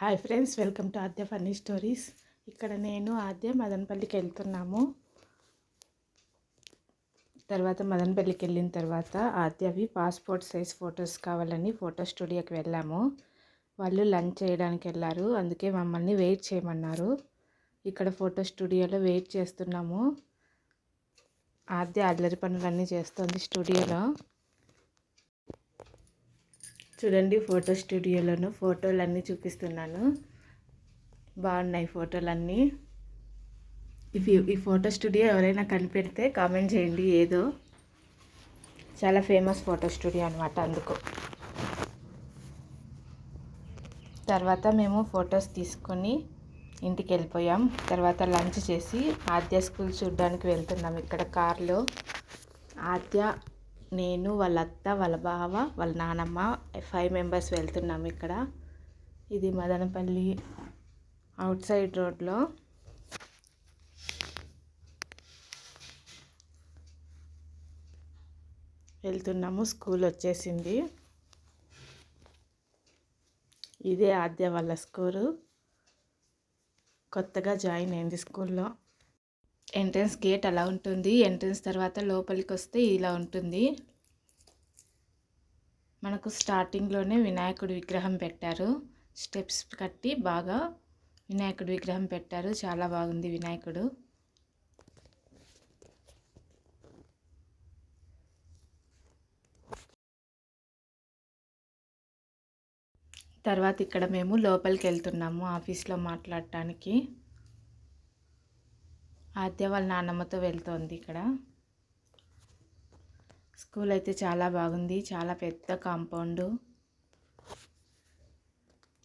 Hi friends welcome to Aadya funny stories. ఇక్కడ నేను ఆద్య మదనపల్లికి వెళ్తున్నాము. తర్వాత మదనపల్లికి వెళ్ళిన తర్వాత ఆద్యవి పాస్పోర్ట్ సైజ్ ఫొటోస్ కావాలని ఫోటో స్టూడియోకి వెళ్ళాము. వాళ్ళు లంచ్ చేయడానికి వెళ్ళారు అందుకే మమ్మల్ని వెయిట్ చేయమన్నారు. ఇక్కడ ఫోటో స్టూడియోలో వెయిట్ చేస్తున్నాము. ఆద్య అల్లరి పనులన్నీ చేస్తుంది స్టూడియోలో. చూడండి ఫోటో స్టూడియోలోను ఫోటోలు అన్నీ చూపిస్తున్నాను. బాగున్నాయి ఫోటోలన్నీ. ఇవి ఈ ఫోటో స్టూడియో ఎవరైనా కనిపెడితే కామెంట్ చేయండి ఏదో. చాలా ఫేమస్ ఫోటో స్టూడియో అనమాట అందుకు. తర్వాత మేము ఫొటోస్ తీసుకొని ఇంటికి వెళ్ళిపోయాం తర్వాత లంచ్ చేసి ఆద్య స్కూల్ చూడడానికి వెళ్తున్నాం ఇక్కడ కార్లో. ఆద్య నేను వాళ్ళ అత్త వాళ్ళ బావ వాళ్ళ నానమ్మ ఫైవ్ మెంబర్స్ వెళ్తున్నాము ఇక్కడ. ఇది మదనపల్లి అవుట్ సైడ్ రోడ్లో వెళ్తున్నాము స్కూల్ వచ్చేసింది. ఇదే ఆద్య వాళ్ళ స్కూలు కొత్తగా జాయిన్ అయింది స్కూల్లో ఎంట్రన్స్ గేట్ అలా ఉంటుంది. ఎంట్రన్స్ తర్వాత లోపలికి వస్తే ఇలా ఉంటుంది. మనకు స్టార్టింగ్లోనే వినాయకుడి విగ్రహం పెట్టారు. స్టెప్స్ కట్టి బాగా వినాయకుడి విగ్రహం పెట్టారు. చాలా బాగుంది వినాయకుడు. తర్వాత ఇక్కడ మేము లోపలికి వెళ్తున్నాము ఆఫీస్లో మాట్లాడటానికి. ఆద్య వాళ్ళ నాన్నమ్మతో వెళ్తోంది ఇక్కడ. స్కూల్ అయితే చాలా బాగుంది. చాలా పెద్ద కాంపౌండ్.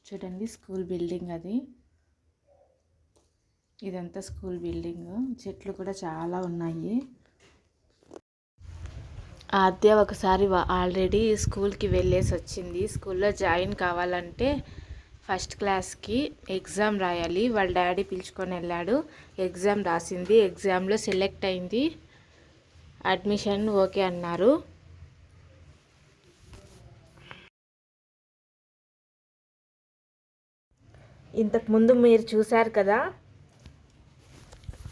చూడండి స్కూల్ బిల్డింగ్ అది. ఇదంతా స్కూల్ బిల్డింగ్. చెట్లు కూడా చాలా ఉన్నాయి. ఆద్య ఒకసారి ఆల్రెడీ స్కూల్కి వెళ్ళేసి వచ్చింది. స్కూల్లో జాయిన్ కావాలంటే ఫస్ట్ క్లాస్కి ఎగ్జామ్ రాయాలి. వాళ్ళ డాడీ పిలుచుకొని వెళ్ళాడు. ఎగ్జామ్ రాసింది. ఎగ్జామ్లో సెలెక్ట్ అయింది. అడ్మిషన్ ఓకే అన్నారు. ఇంతకుముందు మీరు చూశారు కదా?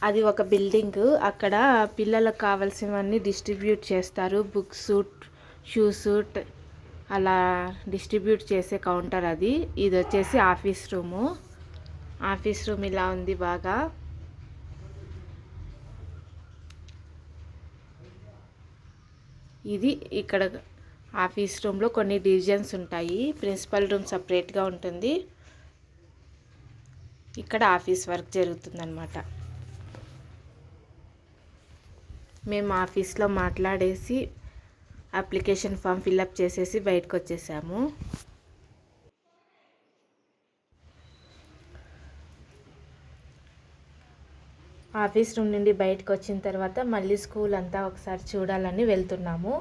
అది ఒక బిల్డింగ్. అక్కడ పిల్లలకు కావాల్సినవన్నీ డిస్ట్రిబ్యూట్ చేస్తారు. బుక్స్ షూస్ అలా డిస్ట్రిబ్యూట్ చేసే కౌంటర్ అది. ఇది వచ్చేసి ఆఫీస్ రూము. ఆఫీస్ రూమ్ ఇలా ఉంది బాగా. ఇది ఇక్కడ ఆఫీస్ రూమ్లో కొన్ని డివిజన్స్ ఉంటాయి. ప్రిన్సిపల్ రూమ్ సపరేట్గా ఉంటుంది. ఇక్కడ ఆఫీస్ వర్క్ జరుగుతుందన్నమాట. మేము ఆఫీస్లో మాట్లాడేసి అప్లికేషన్ ఫామ్ ఫిల్అప్ చేసేసి బయటకు వచ్చేసాము. ఆఫీస్ రూమ్ నుండి బయటకు వచ్చిన తర్వాత మళ్ళీ స్కూల్ అంతా ఒకసారి చూడాలని వెళ్తున్నాము.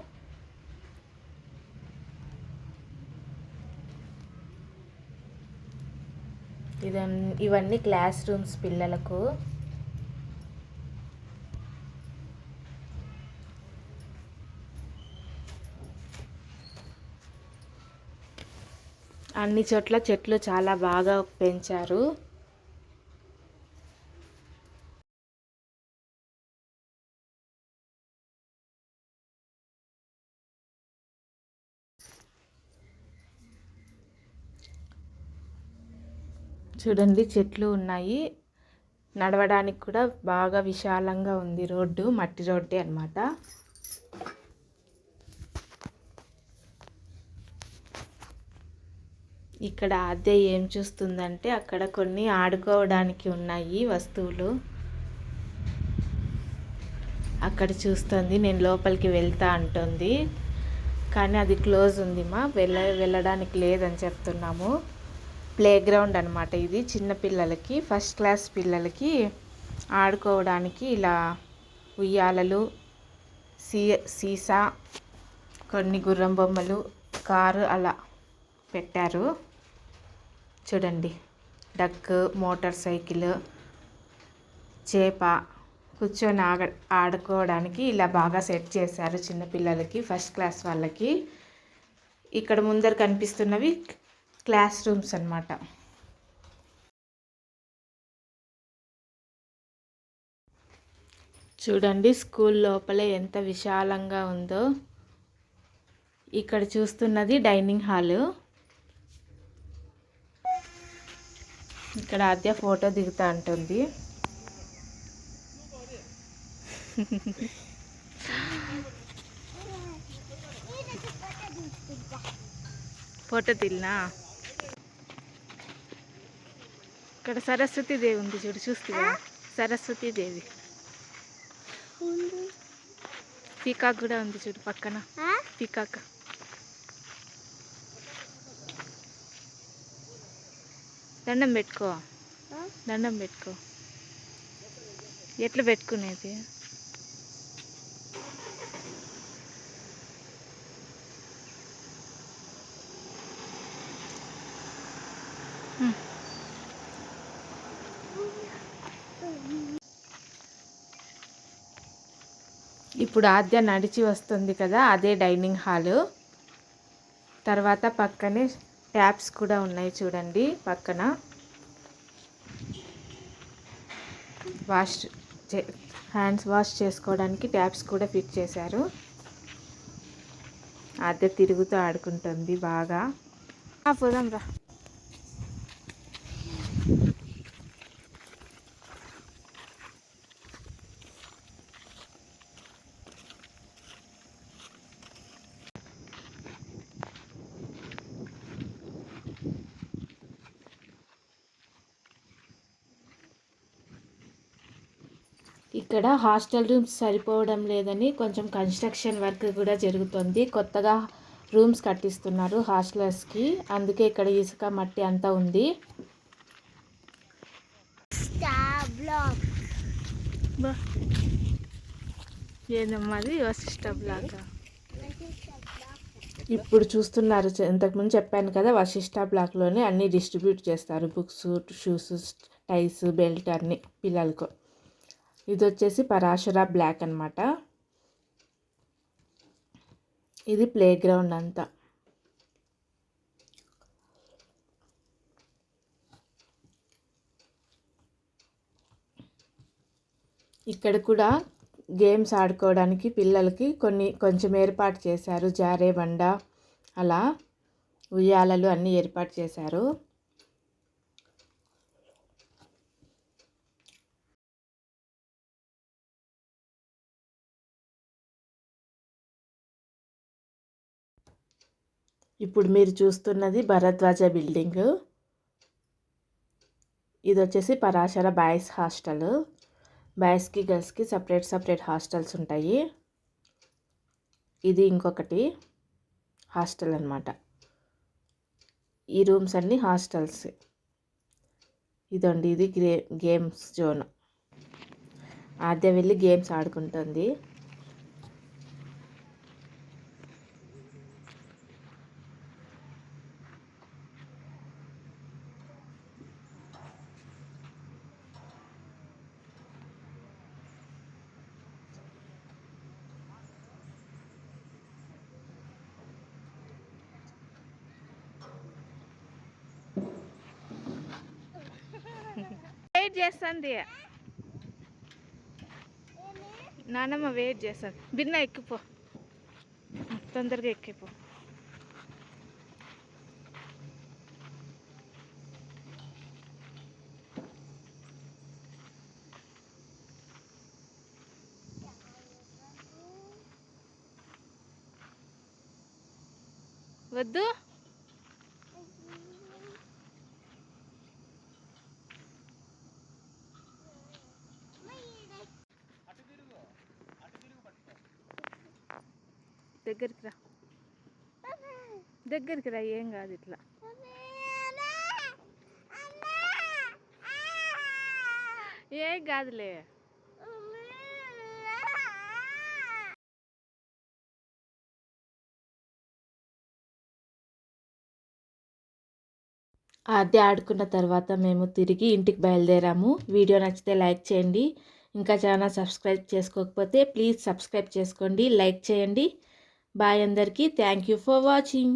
ఇదన్ ఇవన్నీ క్లాస్ రూమ్స్ పిల్లలకు. అన్ని చోట్ల చెట్లు చాలా బాగా పెంచారు. చూడండి చెట్లు ఉన్నాయి. నడవడానికి కూడా బాగా విశాలంగా ఉంది రోడ్డు మట్టి రోడ్డే అనమాట ఇక్కడ అదే ఏం చూస్తుందంటే అక్కడ కొన్ని ఆడుకోవడానికి ఉన్నాయి వస్తువులు. అక్కడ చూస్తుంది నేను లోపలికి వెళ్తా అంటుంది. కానీ అది క్లోజ్ ఉంది మా వెళ్ళ వెళ్ళడానికి లేదని చెప్తున్నాము. ప్లే గ్రౌండ్ అనమాట ఇది చిన్న పిల్లలకి ఫస్ట్ క్లాస్ పిల్లలకి ఆడుకోవడానికి ఇలా ఉయ్యాలలు సీ సీసా కొన్ని గుర్రం బొమ్మలు కారు అలా పెట్టారు. చూడండి. డక్ మోటార్ సైకిల్ చేప కూర్చొని ఆడ ఆడుకోవడానికి ఇలా బాగా సెట్ చేశారు చిన్నపిల్లలకి ఫస్ట్ క్లాస్ వాళ్ళకి. ఇక్కడ ముందర కనిపిస్తున్నవి క్లాస్ రూమ్స్ అనమాట చూడండి స్కూల్ లోపలే ఎంత విశాలంగా ఉందో. ఇక్కడ చూస్తున్నది డైనింగ్ హాలు. ఇక్కడ ఆద్య ఫోటో దిగుతా అంటుంది. ఫోటో తిన్నా ఇక్కడ సరస్వతి దేవి ఉంది చూడు చూస్తే సరస్వతి దేవి. పీకాక్ కూడా ఉంది చూడు పక్కన. పీకాక్. దండం పెట్టుకో. దండం పెట్టుకో. ఎట్లా పెట్టుకునేది. ఇప్పుడు ఆద్య నడిచి వస్తుంది కదా అదే డైనింగ్ హాలు. తర్వాత పక్కనే ట్యాప్స్ కూడా ఉన్నాయి చూడండి పక్కన. వాష్ చే హ్యాండ్స్ వాష్ చేసుకోవడానికి ట్యాప్స్ కూడా ఫిట్ చేశారు. అద్దె తిరుగుతూ ఆడుకుంటుంది బాగా. పోదాం రా ఇక్కడ హాస్టల్ రూమ్స్ సరిపోవడం లేదని కొంచెం కన్స్ట్రక్షన్ వర్క్ కూడా జరుగుతుంది. కొత్తగా రూమ్స్ కట్టిస్తున్నారు హాస్టలర్స్కి. అందుకే ఇక్కడ ఇసుక మట్టి అంతా ఉంది. ఏందమ్మా అది? వశిష్ట బ్లాక్? ఇప్పుడు చూస్తున్నారు. ఇంతకుముందు చెప్పాను కదా వశిష్ట బ్లాక్లోనే అన్నీ డిస్ట్రిబ్యూట్ చేస్తారు. బుక్స్ షూస్ టైస్ బెల్ట్ అన్నీ పిల్లలకు. ఇది వచ్చేసి పరాశర బ్లాక్ అన్నమాట. ఇది ప్లే గ్రౌండ్ అంతా. ఇక్కడ కూడా గేమ్స్ ఆడుకోవడానికి పిల్లలకి కొన్ని కొంచెం ఏర్పాటు చేశారు. జారే బండ అలా ఉయ్యాలలు అన్నీ ఏర్పాటు చేశారు. ఇప్పుడు మీరు చూస్తున్నది భరద్వాజ బిల్డింగ్. ఇది వచ్చేసి పరాశర బాయ్స్ హాస్టల్. బాయ్స్కి గర్ల్స్కి సపరేట్ సపరేట్ హాస్టల్స్ ఉంటాయి. ఇది ఇంకొకటి హాస్టల్ అనమాట ఈ రూమ్స్ అన్నీ హాస్టల్స్. ఇదండి ఇది గ్రే గేమ్స్ జోన్. ఆద్య వెళ్ళి గేమ్స్ ఆడుకుంటుంది. వెయిట్ చేస్తుంది. నానమ్మ వెయిట్ చేస్తాను బిన్న ఎక్కిపో. తొందరగా ఎక్కిపో. వద్దు. దగ్గరికి రా. దగ్గరికి రా ఏం కాదు ఇట్లా. ఏం కాదులే. అది ఆడుకున్న తర్వాత మేము తిరిగి ఇంటికి బయలుదేరాము. వీడియో నచ్చితే లైక్ చేయండి. ఇంకా ఛానల్ సబ్స్క్రైబ్ చేసుకోకపోతే ప్లీజ్ సబ్స్క్రైబ్ చేసుకోండి లైక్ చేయండి. బాయ్ అందరికీ థ్యాంక్ యూ ఫర్ వాచింగ్